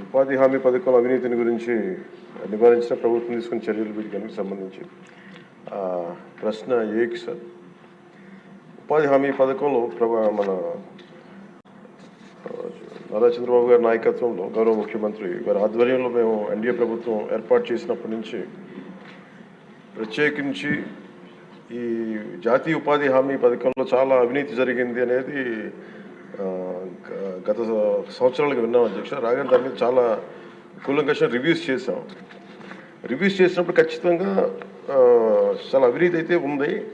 ఉపాధి హామీ పథకం అవినీతిని గురించి నివారించిన ప్రభుత్వం తీసుకున్న చర్యలు వీటికి సంబంధించి ప్రశ్న ఏకి సార్? ఉపాధి హామీ పథకంలో మన నారా చంద్రబాబు గారి నాయకత్వంలో గౌరవ ముఖ్యమంత్రి గారి ఆధ్వర్యంలో మేము ఎన్డీఏ ప్రభుత్వం ఏర్పాటు చేసినప్పటి నుంచి ప్రత్యేకించి ఈ జాతీయ ఉపాధి హామీ పథకంలో చాలా అవినీతి జరిగింది అనేది గత సంవత్సరాలకు విన్నాం అధ్యక్ష. రాగానే దాని మీద చాలా కూలంకష రివ్యూస్ చేసాం రివ్యూస్ చేసినప్పుడు ఖచ్చితంగా చాలా అవినీతి అయితే ఉంది.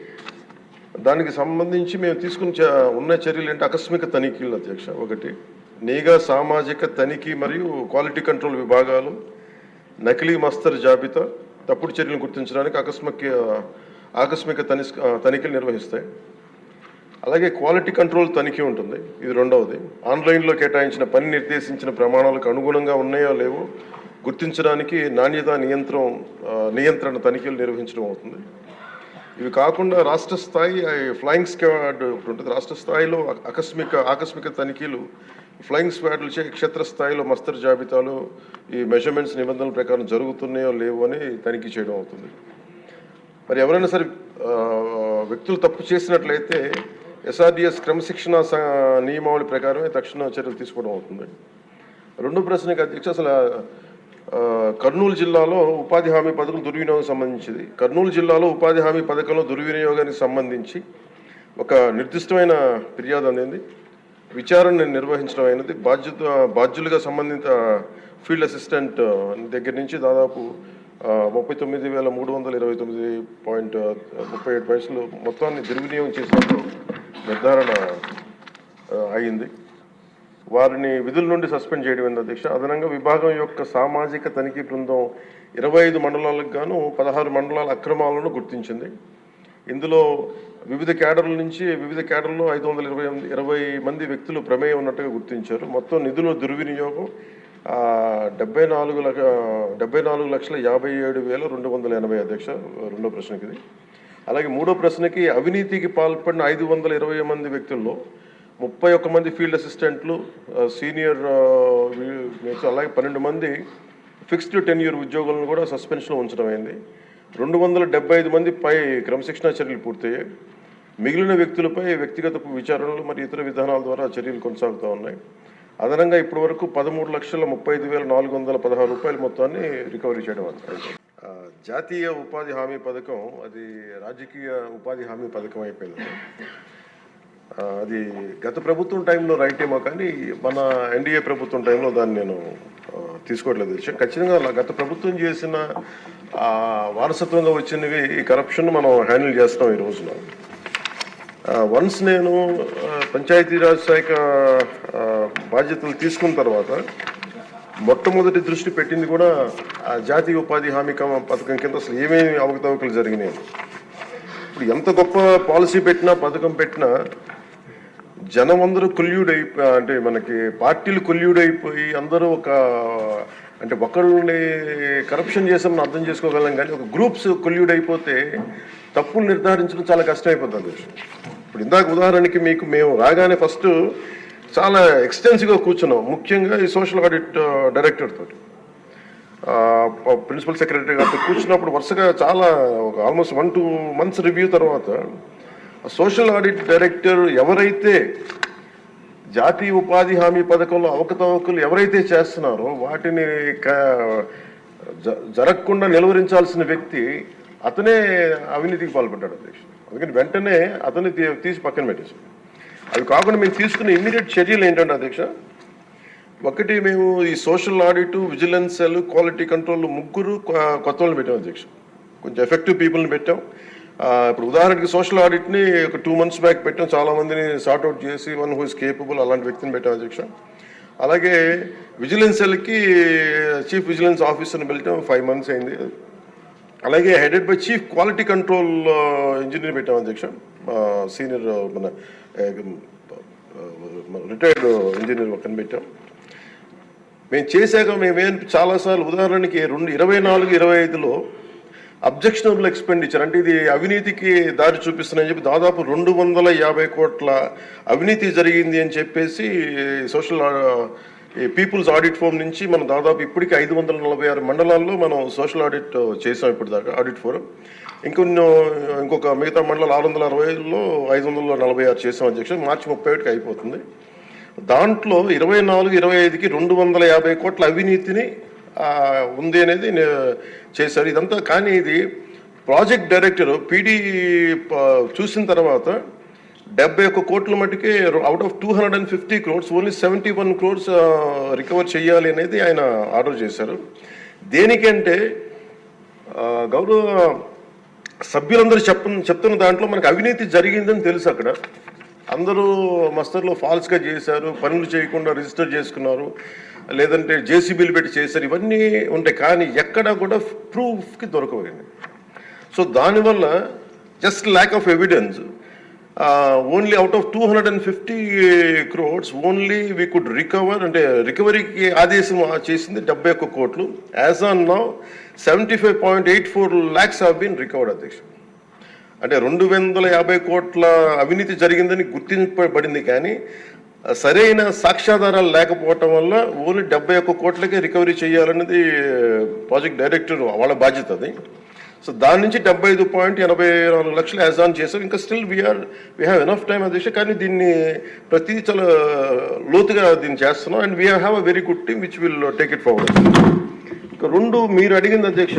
దానికి సంబంధించి మేము తీసుకున్న చ- ఉన్న చర్యలు ఏంటి? ఆకస్మిక తనిఖీలు అధ్యక్ష. ఒకటి నీగా సామాజిక తనిఖీ మరియు క్వాలిటీ కంట్రోల్ విభాగాలు నకిలీ మస్తర్ జాబితా తప్పుడు చర్యలను గుర్తించడానికి ఆకస్మిక ఆకస్మిక తని తనిఖీలు నిర్వహిస్తాయి. అలాగే క్వాలిటీ కంట్రోల్ తనిఖీ ఉంటుంది. ఇది రెండవది. ఆన్లైన్లో కేటాయించిన పని నిర్దేశించిన ప్రమాణాలకు అనుగుణంగా ఉన్నాయో లేవో గుర్తించడానికి నాణ్యత నియంత్రణ నియంత్రణ తనిఖీలు నిర్వహించడం అవుతుంది. ఇవి కాకుండా రాష్ట్ర స్థాయి ఫ్లయింగ్ స్క్వాడ్ ఒకటి ఉంటుంది. రాష్ట్ర స్థాయిలో ఆకస్మిక ఆకస్మిక తనిఖీలు ఫ్లయింగ్ స్క్వాడ్లు చే క్షేత్రస్థాయిలో మస్తర్ జాబితాలు ఈ మెజర్మెంట్స్ నిబంధనల ప్రకారం జరుగుతున్నాయో లేవో అని తనిఖీ చేయడం అవుతుంది. మరి ఎవరైనా సరే వ్యక్తులు తప్పు చేసినట్లయితే ఎస్ఆర్డిఎస్ క్రమశిక్షణ స- నియమావళి ప్రకారమే తక్షణ చర్యలు తీసుకోవడం అవుతుంది. రెండో ప్రశ్నకి అధ్యక్ష అసలు కర్నూలు జిల్లాలో ఉపాధి హామీ పథకం దుర్వినియోగం సంబంధించింది. కర్నూలు జిల్లాలో ఉపాధి హామీ పథకంలో దుర్వినియోగానికి సంబంధించి ఒక నిర్దిష్టమైన ఫిర్యాదు అనేది విచారణ నిర్వహించడం అయినది. బాధ్యత బాధ్యులుగా సంబంధిత ఫీల్డ్ అసిస్టెంట్ దగ్గర నుంచి దాదాపు ముప్పై తొమ్మిది వేల మూడు వందల ఇరవై తొమ్మిది పాయింట్ ముప్పై ఏడు పైసలు మొత్తాన్ని దుర్వినియోగం చేసినట్టు నిర్ధారణ అయింది వారిని విధుల నుండి సస్పెండ్ చేయడం అయింది అధ్యక్ష అదనంగా విభాగం యొక్క సామాజిక తనిఖీ బృందం ఇరవై ఐదు మండలాలకు గాను పదహారు మండలాల అక్రమాలను గుర్తించింది. ఇందులో వివిధ కేడర్ల నుంచి వివిధ కేడర్లో ఐదు వందల ఇరవై ఇరవై మంది వ్యక్తులు ప్రమేయం ఉన్నట్టుగా గుర్తించారు. మొత్తం నిధుల దుర్వినియోగం డెబ్బై నాలుగు లక్ష డెబ్బై నాలుగు లక్షల యాభై ఏడు వేల రెండు వందల ఎనభై అధ్యక్ష రెండో ప్రశ్నకి ఇది అలాగే మూడో ప్రశ్నకి అవినీతికి పాల్పడిన ఐదు వందల ఇరవై మంది వ్యక్తుల్లో ముప్పై ఒక్క మంది ఫీల్డ్ అసిస్టెంట్లు సీనియర్ అలాగే పన్నెండు మంది ఫిక్స్డ్ టెన్యూర్ ఉద్యోగులను కూడా సస్పెన్షన్లో ఉంచడం అయింది. రెండు వందల డెబ్బై ఐదు మంది పై క్రమశిక్షణా చర్యలు పూర్తయ్యాయి. మిగిలిన వ్యక్తులపై వ్యక్తిగత విచారణలు మరియు ఇతర విధానాల ద్వారా చర్యలు కొనసాగుతూ ఉన్నాయి. అదనంగా ఇప్పటి వరకు పదమూడు లక్షల ముప్పై ఐదు వేల నాలుగు వందల పదహారు రూపాయల మొత్తాన్ని రికవరీ చేయడం అయింది. జాతీయ ఉపాధి హామీ పథకం అది రాజకీయ ఉపాధి హామీ పథకం అయిపోయింది. అది గత ప్రభుత్వం టైంలో రైట్ ఏమో కానీ మన ఎన్డీఏ ప్రభుత్వం టైంలో దాన్ని నేను తీసుకోవట్లేదు. విషయం ఖచ్చితంగా అలా గత ప్రభుత్వం చేసిన వారసత్వంగా వచ్చినవి ఈ కరప్షన్ మనం హ్యాండిల్ చేస్తున్నాం ఈ రోజున. వన్స్ నేను పంచాయతీరాజ్ శాఖ బాధ్యతలు తీసుకున్న తర్వాత మొట్టమొదటి దృష్టి పెట్టింది కూడా ఆ జాతీయ ఉపాధి హామీ పథకం కింద అసలు ఏమేమి అవకతవకలు జరిగినాయి? ఇప్పుడు ఎంత గొప్ప పాలసీ పెట్టినా పథకం పెట్టినా జనం అందరూ కొల్యూడ్ అయిపోయి అంటే మనకి పార్టీలు కొల్యూడ్ అయిపోయి అందరూ ఒక అంటే ఒకళ్ళని కరప్షన్ చేసామని అర్థం చేసుకోగలం కానీ ఒక గ్రూప్స్ కొల్యూడ్ అయిపోతే తప్పులు నిర్ధారించడం చాలా కష్టం అయిపోతుంది ఇప్పుడు ఇందాక ఉదాహరణకి మీకు మేము రాగానే ఫస్ట్ చాలా ఎక్స్టెన్సివ్గా కూర్చున్నాం. ముఖ్యంగా ఈ సోషల్ ఆడిట్ డైరెక్టర్ తోటి. ప్రిన్సిపల్ సెక్రటరీ గారితో కూర్చున్నప్పుడు వరుసగా చాలా ఒక almost one two months review తర్వాత సోషల్ ఆడిట్ డైరెక్టర్ ఎవరైతే జాతీయ ఉపాధి హామీ పథకంలో అవకతవకలు ఎవరైతే చేస్తున్నారో వాటిని జ- జరగకుండా నిలువరించాల్సిన వ్యక్తి అతనే అవినీతికి పాల్పడ్డాడు అధ్యక్షుడు. అందుకని వెంటనే అతన్ని తీ- తీసి పక్కన పెట్టేశాడు. అవి కాకుండా మేము తీసుకున్న ఇమ్మీడియట్ చర్యలు ఏంటంటే అధ్యక్ష? ఒకటి మేము ఈ social audit vigilance cell quality control ముగ్గురు కొత్త వాళ్ళని పెట్టాం అధ్యక్ష. కొంచెం ఎఫెక్టివ్ పీపుల్ని పెట్టాం. ఇప్పుడు ఉదాహరణకి సోషల్ ఆడిట్ని ఒక టూ మంత్స్ బ్యాక్ పెట్టాం. చాలా మందిని సార్ట్అవుట్ చేసి వన్ హూ ఇస్ కేపబుల్ అలాంటి వ్యక్తిని పెట్టాం అధ్యక్ష. అలాగే విజిలెన్స్ సెల్కి చీఫ్ విజిలెన్స్ ఆఫీసర్ని పెట్టాం ఫైవ్ మంత్స్ అయింది. అలాగే headed by chief quality control engineer పెట్టాం అధ్యక్ష. సీనియర్ మన రిటైర్డ్ ఇంజనీర్ ఒకరిని పెట్టాం. మేము చేశాక మేమేం చాలాసార్లు ఉదాహరణకి రెండు ఇరవై నాలుగు ఇరవై ఐదులో అబ్జెక్షనబుల్ ఎక్స్పెండిచర్ అంటే ఇది అవినీతికి దారి చూపిస్తుందని చెప్పి దాదాపు రెండు వందల యాభై కోట్ల అవినీతి జరిగింది అని చెప్పేసి సోషల్ ఈ పీపుల్స్ ఆడిట్ ఫోరం నుంచి మనం దాదాపు ఇప్పటికి ఐదు వందల నలభై ఆరు మండలాల్లో మనం సోషల్ ఆడిట్ చేసాం ఇప్పటిదాకా ఆడిట్ ఫోరం. ఇంకొన్ని ఇంకొక మిగతా మండలాలు ఆరు వందల అరవైలో ఐదు వందల నలభై ఆరు చేసాం అధ్యక్ష మార్చి ముప్పై ఒకటికి అయిపోతుంది. దాంట్లో ఇరవై నాలుగు ఇరవై ఐదుకి రెండు వందల యాభై కోట్ల అవినీతిని ఉంది అనేది చేశారు. ఇదంతా కానీ ఇది ప్రాజెక్ట్ డైరెక్టర్ పీడీ చూసిన తర్వాత డెబ్బై ఒక్క కోట్ల మటుకే out of two hundred and fifty crores only seventy one crores recover చేయాలి అనేది ఆయన ఆర్డర్ చేశారు. దేనికంటే గౌరవ సభ్యులందరూ చెప్ప చెప్తున్న దాంట్లో మనకు అవినీతి జరిగిందని తెలుసు అక్కడ. అందరూ మస్తర్లో ఫాల్స్గా చేశారు పనులు చేయకుండా రిజిస్టర్ చేసుకున్నారు లేదంటే జేసీబీలు పెట్టి చేశారు ఇవన్నీ ఉంటాయి. కానీ ఎక్కడా కూడా ప్రూఫ్కి దొరకవండి సో దానివల్ల just lack of evidence only out of two hundred and fifty crores only we could recover అంటే రికవరీకి ఆదేశం చేసింది డెబ్బై ఒక్క కోట్లు. As on now seventy five point eight four lakhs have been recovered అధ్యక్ష. అంటే రెండు వందల యాభై కోట్ల అవినీతి జరిగిందని గుర్తింపబడింది కానీ సరైన సాక్ష్యాధారాలు లేకపోవటం వల్ల ఓన్లీ డెబ్బై ఒక్క కోట్లకే రికవరీ చేయాలన్నది uh, ప్రాజెక్ట్ డైరెక్టర్ వాళ్ళ బాధ్యత అది. సో దాని నుంచి డెబ్బై ఐదు పాయింట్ ఎనభై నాలుగు లక్షలు యాజ్ ఆన్ చేశారు. ఇంకా still we're we have enough time అధ్యక్ష కానీ దీన్ని ప్రతి చాలా లోతుగా దీన్ని చేస్తున్నాం. And we have a very good team which will take it forward ఇంకా రెండు మీరు అడిగింది అధ్యక్ష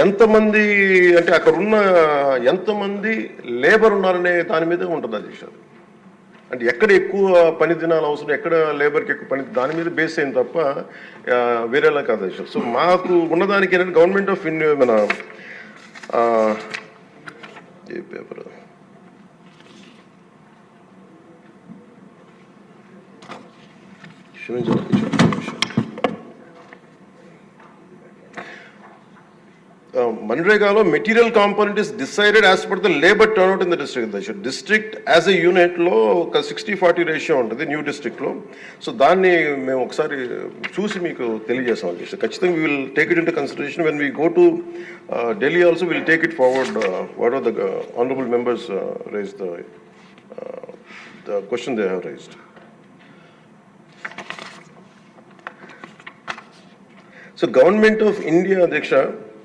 ఎంతమంది అంటే అక్కడ ఉన్న ఎంతమంది లేబర్ ఉన్నారనే దాని మీద ఉంటుంది అధ్యక్ష అది. అంటే ఎక్కడ ఎక్కువ పని దినాలు అవసరం ఎక్కడ లేబర్కి ఎక్కువ పని దాని మీద బేస్ అయింది తప్ప వేరేలా కాదు విషయాలు సో మాకు ఉన్నదానికి ఏంటంటే గవర్నమెంట్ ఆఫ్ ఇండియా మన ఏ పేపర్? క్షమించాలి అధ్యక్ష, ఒక్క నిమిషం. మన్రేగాలో material component is decided as per the labour turnout in the district దశ డిస్ట్రిక్ట్ యాజ్ ఎ యూనిట్లో ఒక సిక్స్టీ ఫార్టీ రేషియో ఉంటుంది న్యూ డిస్ట్రిక్ట్లో సో దాన్ని మేము ఒకసారి చూసి మీకు తెలియజేస్తాం అధ్యక్ష. ఖచ్చితంగా we will take it into consideration when we go to Delhi also will take it forward what are the honourable members raise the the question they have raised so government of India అధ్యక్ష